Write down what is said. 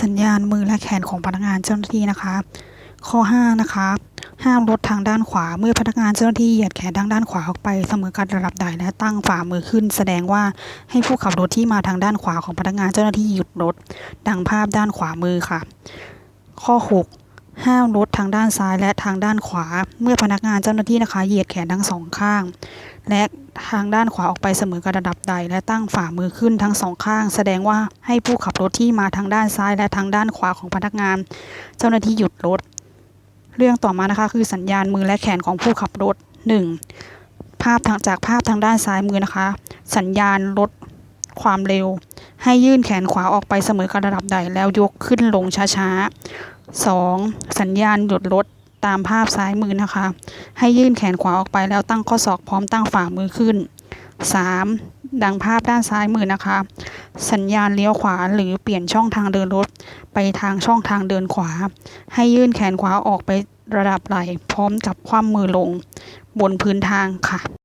สัญญาณมือและแขนของพนักงานเจ้าหน้าที่นะคะ ข้อ 5 นะคะ ห้ามลดทางด้านขวา เมื่อพนักงานเจ้าหน้าที่เหยียดแขนทางด้านขวาออกไปเสมอกันระดับใดและตั้งฝ่ามือขึ้น แสดงว่าให้ผู้ขับรถที่มาทางด้านขวาของพนักงานเจ้าหน้าที่หยุดรถ ดังภาพด้านขวามือค่ะ ข้อ 6 ห้ามรถทางด้านซ้ายและทางด้านขวา เมื่อพนักงานเจ้าหน้าที่นะคะ เหยียดแขนทั้งสองข้าง และทางด้านขวาออกไปเสมอกันระดับใด และตั้งฝ่ามือขึ้นทั้งสองข้าง แสดงว่าให้ผู้ขับรถที่มาทางด้านซ้าย และทางด้านขวาของพนักงาน เจ้าหน้าที่หยุดรถ เรื่องต่อมานะคะคือสัญญาณมือและแขนของผู้ขับรถ 1. ภาพทางจากภาพทางด้านซ้ายมือนะคะ สัญญาณลดความเร็ว ให้ยื่นแขนขวาออกไปเสมอกันระดับใดแล้วยกขึ้นลงช้าๆ 2. สัญญาณหยุดรถตามภาพซ้ายมือนะคะ ให้ยื่นแขนขวาออกไปแล้วตั้งข้อศอกพร้อมตั้งฝ่ามือขึ้น 3. ดังภาพด้านซ้ายมือนะคะ สัญญาณเลี้ยวขวาหรือเปลี่ยนช่องทางเดินรถ ไปทางช่องทางเดินขวา ให้ยื่นแขนขวาออกไประดับไหล่พร้อมกับคว่ำมือลง บนพื้นทางค่ะ